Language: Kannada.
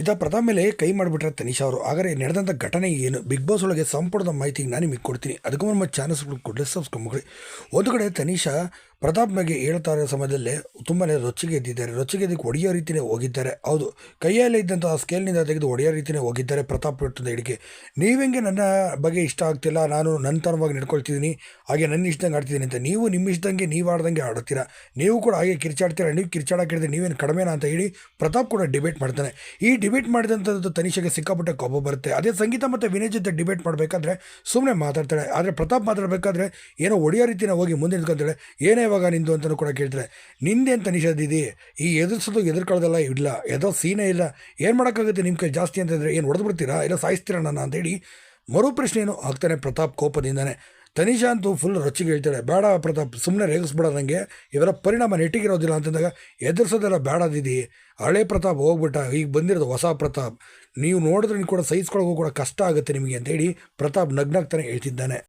ಇದ ಪ್ರಧಾನ ಮೇಲೆ ಕೈ ಮಾಡಿಬಿಟ್ರೆ ತನಿಷಾ ಅವರು. ಆದರೆ ನಡೆದಂಥ ಘಟನೆ ಏನು? ಬಿಗ್ ಬಾಸ್ ಒಳಗೆ ಸಂಪೂರ್ಣ ಮಾಹಿತಿಗೆ ನಾನು ನಿಮಗೆ ಕೊಡ್ತೀನಿ. ಅದಕ್ಕೂ ನಮ್ಮ ಚಾನಲ್ಸ್ಗಳು ಕೊಡಲಿ ಸಬ್ಸ್ಕ್ರೈಬ್ ಮಾಡಿ ಒಂದು ಕಡೆ ತನಿಷಾ ಪ್ರತಾಪ್ ಬಗ್ಗೆ ಹೇಳ್ತಾ ಇರೋ ಸಮಯದಲ್ಲೇ ತುಂಬಾ ರೊಚ್ಚಿಗೆ ಎದ್ದಿದ್ದಾರೆ. ರೊಚ್ಚಿಗೆ ಹೊಡೆಯೋ ರೀತಿಯೇ ಹೋಗಿದ್ದಾರೆ. ಹೌದು, ಕೈಯಲ್ಲೇ ಇದ್ದಂಥ ಸ್ಕೇಲ್ನಿಂದ ತೆಗೆದು ಒಡೆಯೋ ರೀತಿಯೇ ಹೋಗಿದ್ದಾರೆ ಪ್ರತಾಪ್ ಇಟ್ಟಿದ್ದ ಹಿಡಿಕೆ ನೀವೆಂಗೆ ನನ್ನ ಬಗ್ಗೆ ಇಷ್ಟ ಆಗ್ತಿಲ್ಲ, ನಾನು ನನ್ನ ತರವಾಗಿ ನಡ್ಕೊಳ್ತಿದ್ದೀನಿ, ಹಾಗೆ ನನ್ನ ಇಷ್ಟದಂಗೆ ಆಡ್ತಿದ್ದೀನಿ ಅಂತ. ನೀವು ನಿಮ್ಮ ಇಷ್ಟದಂಗೆ, ನೀವು ಆಡ್ದಂಗೆ ಆಡ್ತೀರಾ ನೀವು ಕೂಡ ಹಾಗೆ ಕಿರ್ಚಾಡ್ತೀರಾ? ನೀವು ಕಿರ್ಚಾಡಕ್ಕೆ ಹೇಳಿದ್ರೆ ನೀವೇನು ಕಡಿಮೆನಾ ಅಂತ ಹೇಳಿ ಪ್ರತಾಪ್ ಕೂಡ ಡಿಬೇಟ್ ಮಾಡ್ತಾನೆ. ಈ ಡಿಬೇಟ್ ಮಾಡಿದಂಥದ್ದು ತನಿಷೆಗೆ ಸಿಕ್ಕಾಪಟ್ಟೆ ಕೋಪ ಬರುತ್ತೆ. ಅದೇ ಸಂಗೀತ ಮತ್ತು ವಿನಯ್ ಜೊತೆ ಡಿಬೇಟ್ ಮಾಡಬೇಕಾದ್ರೆ ಸುಮ್ಮನೆ ಮಾತಾಡ್ತಾಳೆ. ಆದರೆ ಪ್ರತಾಪ್ ಮಾತಾಡಬೇಕಾದ್ರೆ ಏನೋ ಒಡೆಯೋ ರೀತಿನ ಹೋಗಿ ಮುಂದೆ ನಿಂತ್ಕೊಂತಾಳೆ. ಏನೇ ಇವಾಗ ನಿಂದು ಅಂತಲೂ ಕೂಡ ಕೇಳ್ತಾರೆ, ನಿಂದೆ ಅಂತ ನಿಷೇಧಿದೆ ಈ ಎದುರಿಸೋದು ಎದುರ್ಕೊಳ್ಳೋದೆಲ್ಲ ಇಲ್ಲ, ಯಾವುದೋ ಸೀನೇ ಇಲ್ಲ, ಏನು ಮಾಡೋಕ್ಕಾಗುತ್ತೆ ನಿಮ್ಮ ಕೈ ಜಾಸ್ತಿ ಅಂತಂದರೆ ಏನು ಹೊಡೆದು ಬಿಡ್ತೀರಾ? ಇಲ್ಲ ಸಾಯಿಸ್ತೀರಾ ನನ್ನ ಅಂತೇಳಿ ಮರು ಪ್ರಶ್ನೆಯನ್ನು ಆಗ್ತಾನೆ ಪ್ರತಾಪ್ ಕೋಪದಿಂದಾನೆ. ತನಿಷಾ ಅಂತೂ ಫುಲ್ ರೊಚ್ಚಿಗೆ ಹೇಳ್ತಾಳೆ, ಬೇಡ ಪ್ರತಾಪ್ ಸುಮ್ಮನೆ ರೇಗಿಸ್ಬೇಡ ನನಗೆ ಇವರ ಪರಿಣಾಮ ನೆಟ್ಟಿಗಿರೋದಿಲ್ಲ ಅಂತಂದಾಗ ಎದುರಿಸೋದೆಲ್ಲ ಬೇಡದಿದೆ ಹಳೆ ಪ್ರತಾಪ್ ಹೋಗ್ಬಿಟ್ಟ, ಈಗ ಬಂದಿರೋದು ಹೊಸ ಪ್ರತಾಪ್. ನೀವು ನೋಡಿದ್ರೆ ಕೂಡ ಸಹಿಸ್ಕೊಳ್ಳೋಕ್ಕೂ ಕೂಡ ಕಷ್ಟ ಆಗುತ್ತೆ ನಿಮಗೆ ಅಂತೇಳಿ ಪ್ರತಾಪ್ ನಗ್ನಾಗ್ತಾನೆ ಹೇಳ್ತಿದ್ದಾನೆ.